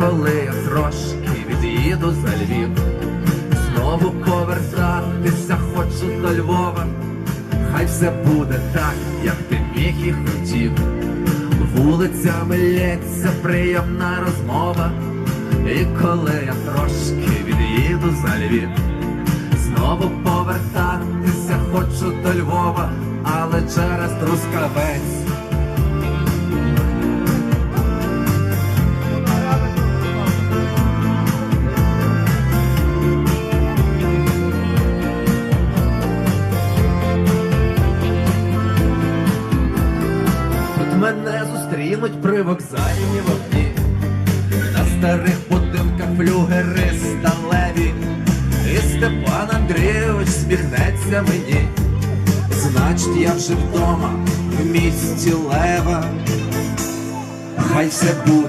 коли я трошки від'їду за Львів, знову повертатися хочу до Львова, хай все буде так, як ти міг і хотів. Вулицями лється приємна розмова, і коли я трошки від'їду за Львів, знову повертатися хочу до Львова, але через трускавець. Мене зустрінуть при вокзальні вогні, на старих будинках флюгери сталеві, і Степан Андрійович сміхнеться мені. Значить, я вже вдома в місті Лева, хай все буде.